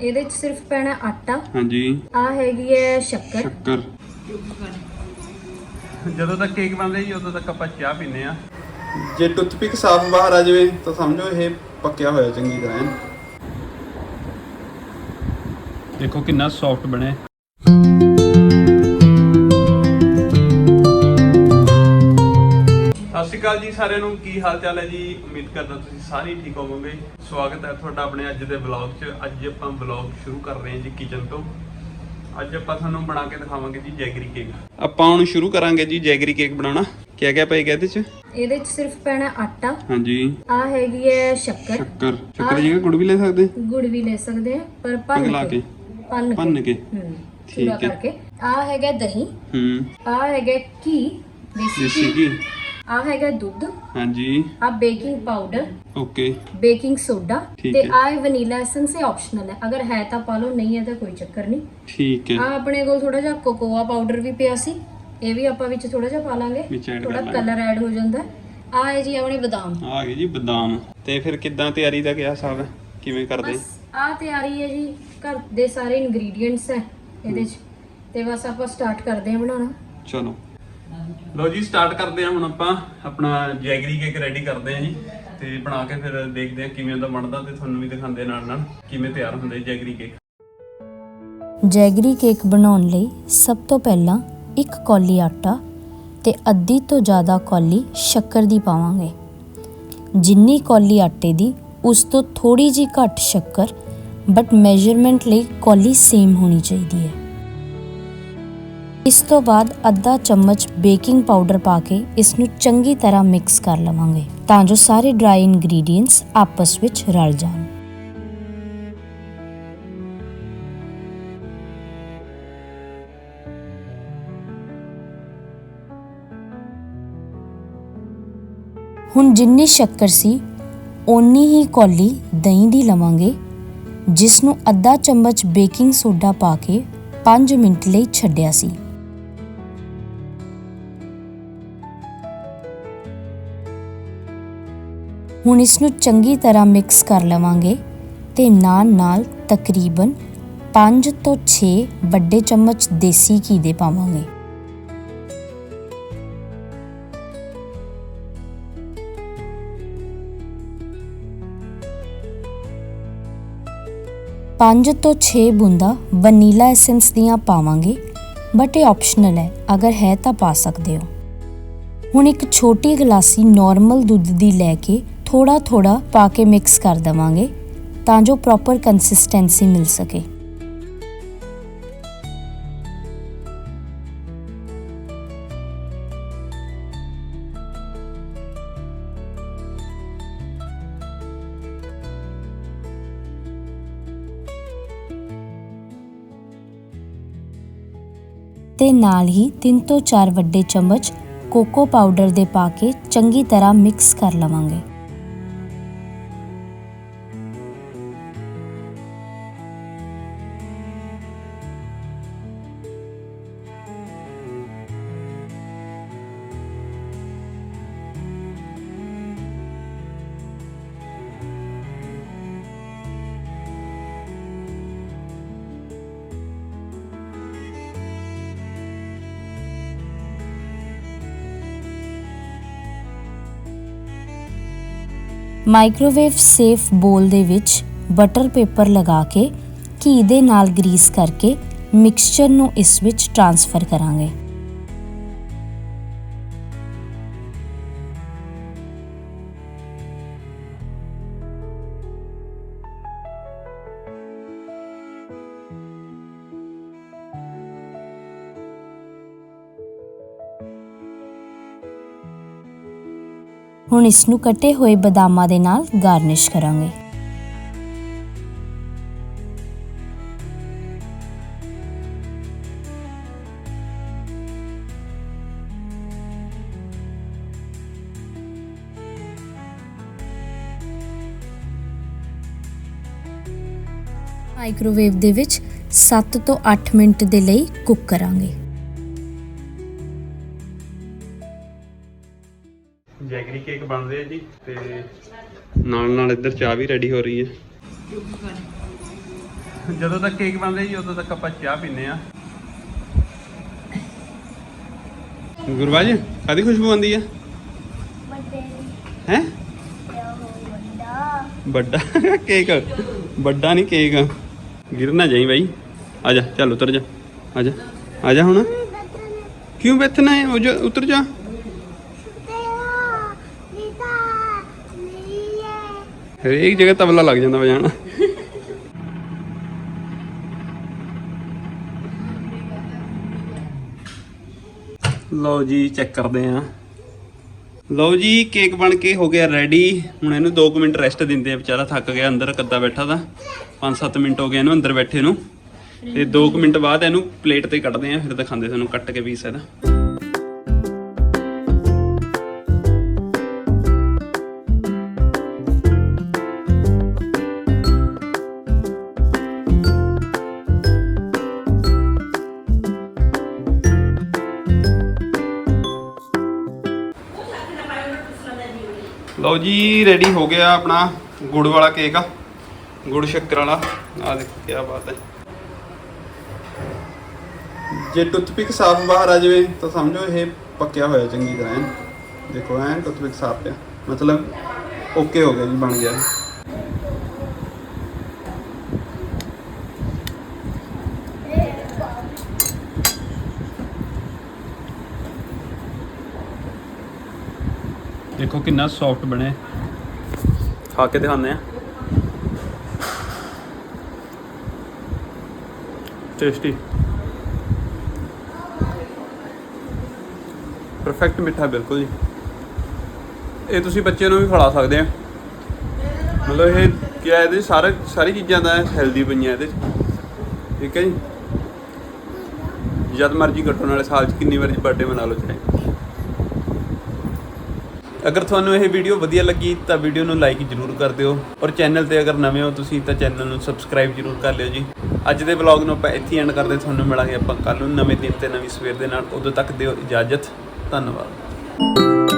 ਇਹਦੇ ਚ ਸਿਰਫ ਪੈਣਾ ਆਟਾ। ਹਾਂਜੀ। ਆ ਹੈਗੀ ਹੈ ਸ਼ੱਕਰ। ਸ਼ੱਕਰ। ਜਦੋਂ ਤੱਕ ਕੇਕ ਬਣਦਾ ਜੀ ਉਦੋਂ ਤੱਕ ਆਪਾਂ ਚਾਹ ਪੀਨੇ ਆ ਜੇ ਟੁੱਥਪਿਕ ਸਾਫ਼ ਬਾਹਰ ਆ ਜਾਵੇ ਤਾਂ ਸਮਝੋ ਇਹ ਪੱਕਿਆ ਹੋਇਆ ਚੰਗੀ ਤਰ੍ਹਾਂ। ਦੇਖੋ ਕਿੰਨਾ ਸੌਫਟ ਬਣਿਆ ਸ਼੍ਰੀ ਅਕਾਲ ਜੀ ਸਾਰਿਆਂ ਨੂੰ ਕੀ ਹਾਲ ਚਾਲ ਹੈ ਜੀ? ਉਮੀਦ ਕਰਦਾ ਤੁਸੀਂ ਸਾਰੇ ਠੀਕ ਹੋਵੋਗੇ। ਸਵਾਗਤ ਹੈ ਤੁਹਾਡਾ ਆਪਣੇ ਅੱਜ ਦੇ ਵਲੌਗ 'ਚ। ਅੱਜ ਆਪਾਂ ਵਲੌਗ ਸ਼ੁਰੂ ਕਰ ਰਹੇ ਹਾਂ ਜੀ ਕਿਚਨ ਤੋਂ। ਅੱਜ ਆਪਾਂ ਤੁਹਾਨੂੰ ਬਣਾ ਕੇ ਦਿਖਾਵਾਂਗੇ ਜੀ ਜੈਗਰੀ ਕੇਕ ਆਪਾਂ ਹੁਣ ਸ਼ੁਰੂ ਕਰਾਂਗੇ ਜੀ ਜੈਗਰੀ ਕੇਕ ਬਣਾਉਣਾ। ਕਿਆ ਕਿਆ ਪਏਗਾ ਇਹਦੇ 'ਚ? ਇਹਦੇ ਚ ਸਿਰਫ ਪੈਣਾ ਆਟਾ। ਹਾਂਜੀ। ਆ ਹੈਗੀ ਹੈ ਸ਼ੱਕਰ। ਸ਼ੱਕਰ। ਸ਼ੱਕਰ ਜਗ੍ਹਾ ਗੁੜ ਵੀ ਲੈ ਸਕਦੇ? ਗੁੜ ਵੀ ਲੈ ਸਕਦੇ ਆ ਪਰ ਭੰਨ ਪਿਘਲਾ ਕੇ। ਭੰਨ ਭੰਨ ਕੇ। ਹੂੰ ਠੀਕ ਹੈ। ਆ ਹੈਗਾ ਦਹੀਂ। ਹੂੰ। ਆ ਹੈਗਾ ਘੀ। ਦੇਸੀ ਘੀ। ਆ ਹੈਗਾ ਦੁੱਧ ਹਾਂਜੀ। ਆ baking powder okay. Baking soda ਠੀਕ ਤੇ ਹੈ। ਆ ਵਨੀਲਾ ਐਸੈਂਸ ਇਹ ਆਪਸ਼ਨਲ ਹੈ। ਅਗਰ ਹੈ ਤਾਂ ਪਾ ਲਓ ਨਹੀਂ ਹੈ ਤਾਂ ਕੋਈ ਚੱਕਰ ਨਹੀਂ। ਠੀਕ ਹੈ। ਆ ਆਪਣੇ ਕੋਲ ਥੋੜਾ ਜਿਹਾ ਕੋਕੋਆ ਪਾਊਡਰ ਵੀ ਪਿਆ ਸੀ। ਇਹ ਵੀ ਆਪਾਂ ਵਿੱਚ ਥੋੜਾ ਜਿਹਾ ਪਾ ਲਾਂਗੇ। ਵਿੱਚ add ਥੋੜਾ ਲਾਂਗੇ। ਕਲਰ ਐਡ ਹੋ ਜਾਂਦਾ ਆ ਹੈ ਜੀ ਆਪਣੇ ਬਦਾਮ। ਆ ਗਏ ਜੀ ਬਦਾਮ। ਤੇ ਫਿਰ ਕਿੱਦਾਂ ਤਿਆਰੀ ਦਾ ਹਿਸਾਬ ਹੈ? ਕਿਵੇਂ ਕਰਦੇ? ਬਸ ਆ ਤਿਆਰੀ ਹੈ ਜੀ। ਘਰ ਦੇ ਸਾਰੇ ਇਨਗਰੀਡੀਅੰਟਸ ਹੈ ਇਹਦੇ ਚ। ਤੇ ਬਸ ਆਪਾਂ ਸਟਾਰਟ ਕਰਦੇ ਹਾਂ ਬਣਾਉਣਾ। ਚਲੋ। ਲੋ ਜੀ ਸਟਾਰਟ ਕਰਦੇ ਹਾਂ ਹੁਣ ਆਪਾਂ। ਆਪਣਾ ਜੈਗਰੀ ਕੇਕ ਰੈਡੀ ਕਰਦੇ ਹਾਂ ਜੀ। ਤੇ ਬਣਾ ਕੇ ਫਿਰ ਦੇਖਦੇ ਹਾਂ ਕਿਵੇਂ ਦਾ ਬਣਦਾ ਤੇ ਤੁਹਾਨੂੰ ਵੀ ਦਿਖਾਉਂਦੇ ਨਾਲ ਨਾਲ ਕਿਵੇਂ ਤਿਆਰ ਹੁੰਦੇ ਜੈਗਰੀ ਕੇਕ ਜੈਗਰੀ ਕੇਕ ਬਣਾਉਣ ਲਈ ਸਭ ਤੋਂ ਪਹਿਲਾਂ ਇੱਕ ਕੌਲੀ ਆਟਾ ਤੇ ਅੱਧੀ ਤੋਂ ਜ਼ਿਆਦਾ ਕੌਲੀ ਸ਼ੱਕਰ ਦੀ ਪਾਵਾਂਗੇ। ਜਿੰਨੀ ਕੌਲੀ ਆਟੇ ਦੀ, ਉਸ ਤੋਂ ਥੋੜੀ ਜੀ ਘੱਟ ਸ਼ੱਕਰ ਬਟ ਮੈਜ਼ਰਮੈਂਟ ਲਈ ਕੌਲੀ ਸੇਮ ਹੋਣੀ ਚਾਹੀਦੀ ਹੈ। ਇਸ ਤੋਂ ਬਾਅਦ ਅੱਧਾ ਚਮਚ ਬੇਕਿੰਗ ਪਾਊਡਰ ਪਾ ਕੇ ਇਸ ਨੂੰ ਚੰਗੀ ਤਰ੍ਹਾਂ ਮਿਕਸ ਕਰ ਲਵਾਂਗੇ ਤਾਂ ਜੋ ਸਾਰੇ ਡਰਾਈ ਇਨਗਰੀਡੀਅੰਟਸ ਆਪਸ ਵਿੱਚ ਰਲ ਜਾਣ। ਹੁਣ ਜਿੰਨੀ ਸ਼ੱਕਰ ਸੀ, ਓਨੀ ਹੀ ਕੌਲੀ ਦਹੀਂ ਦੀ ਲਵਾਂਗੇ, ਜਿਸ ਨੂੰ ਅੱਧਾ ਚਮਚ ਬੇਕਿੰਗ ਸੋਡਾ ਪਾ ਕੇ 5 ਮਿੰਟ ਲਈ ਛੱਡਿਆ ਸੀ। ਹੁਣ ਇਸ ਨੂੰ ਚੰਗੀ ਤਰ੍ਹਾਂ ਮਿਕਸ ਕਰ ਲਵਾਂਗੇ ਤੇ ਨਾਲ ਨਾਲ ਤਕਰੀਬਨ 5 ਤੋਂ 6 ਵੱਡੇ ਚਮਚ ਦੇਸੀ ਘੀ ਦੇ ਪਾਵਾਂਗੇ। ਪੰਜ ਤੋਂ 6 ਬੂੰਦਾਂ ਵਨੀਲਾ ਐਸੈਂਸ ਦੀਆਂ ਪਾਵਾਂਗੇ ਬਟ ਇਹ ਆਪਸ਼ਨਲ ਹੈ, ਅਗਰ ਹੈ ਤਾਂ ਪਾ ਸਕਦੇ ਹੋ। ਹੁਣ ਇੱਕ ਛੋਟੀ ਗਲਾਸੀ ਨਾਰਮਲ ਦੁੱਧ ਦੀ ਲੈ ਕੇ ਥੋੜਾ ਥੋੜਾ ਪਾ ਕੇ ਮਿਕਸ ਕਰ ਦਵਾਂਗੇ ਤਾਂ ਜੋ ਪ੍ਰੋਪਰ ਕੰਸਿਸਟੈਂਸੀ ਮਿਲ ਸਕੇ। ਤੇ ਨਾਲ ਹੀ 3 ਤੋਂ 4 ਵੱਡੇ ਚਮਚ ਕੋਕੋ ਪਾਊਡਰ ਦੇ ਪਾ ਕੇ ਚੰਗੀ ਤਰ੍ਹਾਂ ਮਿਕਸ ਕਰ ਲਵਾਂਗੇ। ਮਾਈਕ੍ਰੋਵੇਵ ਸੇਫ ਬੋਲ ਦੇ ਵਿੱਚ ਬਟਰ ਪੇਪਰ ਲਗਾ ਕੇ ਘੀ ਦੇ ਨਾਲ ਗਰੀਸ ਕਰਕੇ ਮਿਕਸਚਰ ਨੂੰ ਇਸ ਵਿੱਚ ਟ੍ਰਾਂਸਫਰ ਕਰਾਂਗੇ। ਹੁਣ ਇਸ ਨੂੰ ਕੱਟੇ ਹੋਏ ਬਦਾਮਾਂ ਦੇ ਨਾਲ ਗਾਰਨਿਸ਼ ਕਰਾਂਗੇ। ਮਾਈਕ੍ਰੋਵੇਵ ਦੇ ਵਿੱਚ 7 ਤੋਂ 8 ਮਿੰਟ ਦੇ ਲਈ ਕੁੱਕ ਕਰਾਂਗੇ। ਬਣ ਰਿਹਾ ਜੀ ਤੇ ਨਾਲ ਨਾਲ ਇੱਧਰ ਚਾਹ ਵੀ ਰੈਡੀ ਹੋ ਰਹੀ ਹੈ। ਜਦੋਂ ਤੱਕ ਕੇਕ ਬਣਦਾ ਜੀ ਉਦੋਂ ਤੱਕ ਆਪਾਂ ਚਾਹ ਪੀਨੇ ਆ ਗੁਰਬਾਜ ਕਾਦੀ ਖੁਸ਼ਬੂ ਆਉਂਦੀ ਆ? ਵੱਡੇ ਹੈ? ਵੱਡਾ ਕੇਕ ਵੱਡਾ ਨਹੀਂ ਕੇਕ ਗਿਰ ਨਾ ਜਾਈ ਬਾਈ। ਆ ਜਾ, ਚੱਲ ਉਤਰ ਜਾ। ਆ ਜਾ। ਆ ਜਾ ਹੁਣ। ਕਿਉਂ ਬੈਠਣਾ ਹੈ? ਉਹ ਜਾ, ਉਤਰ ਜਾ। ਹਰੇਕ ਜਗ੍ਹਾ ਤਬਲਾ ਲੱਗ ਜਾਂਦਾ ਵਜਾਣਾ ਲਓ ਜੀ ਚੈੱਕ ਕਰਦੇ ਆਂ ਲਓ ਜੀ ਕੇਕ ਬਣ ਕੇ ਹੋ ਗਿਆ ਰੈਡੀ ਹੁਣ ਇਹਨੂੰ 2 ਮਿੰਟ ਰੈਸਟ ਦਿੰਦੇ ਆ, ਵਿਚਾਰਾ ਥੱਕ ਗਿਆ, ਅੰਦਰ ਕੱਦਾ ਬੈਠਾ ਦਾ। 5-7 ਮਿੰਟ ਹੋ ਗਏ ਇਹਨੂੰ ਅੰਦਰ ਬੈਠੇ ਨੂੰ। ਤੇ 2 ਮਿੰਟ ਬਾਅਦ ਇਹਨੂੰ ਪਲੇਟ ਤੇ ਕੱਢਦੇ ਆ ਫਿਰ ਦਿਖਾਉਂਦੇ ਤੁਹਾਨੂੰ ਕੱਟ ਕੇ ਪੀਸ ਇਹਦਾ। ਲਓ ਜੀ ਰੈਡੀ ਹੋ ਗਿਆ ਆਪਣਾ ਗੁੜ ਵਾਲਾ ਕੇਕ ਆ। ਗੁੜ ਸ਼ੱਕਰ ਵਾਲਾ। ਆ ਦੇਖੋ ਕੀ ਬਾਤ ਹੈ। ਜੇ ਟੁੱਥਪਿਕ ਸਾਫ਼ ਬਾਹਰ ਆ ਜਾਵੇ ਤਾਂ ਸਮਝੋ ਇਹ ਪੱਕਿਆ ਹੋਇਆ ਚੰਗੀ ਤਰ੍ਹਾਂ ਦੇਖੋ ਐਂ ਟੁੱਥਪਿਕ ਸਾਫ਼ ਪਿਆ। ਮਤਲਬ ਓਕੇ ਹੋ ਗਿਆ ਜੀ, ਬਣ ਗਿਆ। ਦੇਖੋ ਕਿੰਨਾ ਸੌਫਟ ਬਣਿਆ ਖਾ ਕੇ ਦਿਖਾਉਂਦੇ ਆ ਟੇਸਟੀ ਪਰਫੈਕਟ ਮਿੱਠਾ ਬਿਲਕੁਲ ਜੀ। ਇਹ ਤੁਸੀਂ ਬੱਚੇ ਨੂੰ ਵੀ ਖਿਲਾ ਸਕਦੇ ਆ। ਮਤਲਬ ਇਹ ਕੀ ਹੈ ਇਹਦੇ 'ਚ? ਸਾਰੇ ਸਾਰੀ ਚੀਜ਼ਾਂ ਦਾ ਹੈਲਦੀ ਪਈਆਂ ਇਹਦੇ 'ਚ। ਠੀਕ ਹੈ ਜੀ। ਜਦ ਮਰਜ਼ੀ ਕੱਟੋ ਨਾਲੇ ਸਾਲ 'ਚ ਕਿੰਨੀ ਵਾਰੀ ਬਰਥਡੇ ਮਨਾ ਲਓ ਚਾਹੇ। ਅਗਰ ਤੁਹਾਨੂੰ ਇਹ ਵੀਡੀਓ ਵਧੀਆ ਲੱਗੀ, ਤਾਂ ਵੀਡੀਓ ਨੂੰ ਲਾਈਕ ਜ਼ਰੂਰ ਕਰ ਦਿਓ। ਔਰ ਚੈਨਲ ਤੇ ਅਗਰ ਨਵੇਂ ਹੋ ਤੁਸੀਂ, ਤਾਂ ਚੈਨਲ ਨੂੰ ਸਬਸਕ੍ਰਾਈਬ ਜ਼ਰੂਰ ਕਰ ਲਿਓ ਜੀ। ਅੱਜ ਦੇ ਵਲੌਗ ਨੂੰ ਆਪਾਂ ਇੱਥੇ ਐਂਡ ਕਰਦੇ ਤੁਹਾਨੂੰ ਮਿਲਾਂਗੇ ਆਪਾਂ ਕੱਲ ਨੂੰ ਨਵੇਂ ਦਿਨ ਤੇ ਨਵੀਂ ਸਵੇਰ ਦੇ ਨਾਲ। ਉਦੋਂ ਤੱਕ ਦਿਓ ਇਜਾਜ਼ਤ। ਧੰਨਵਾਦ।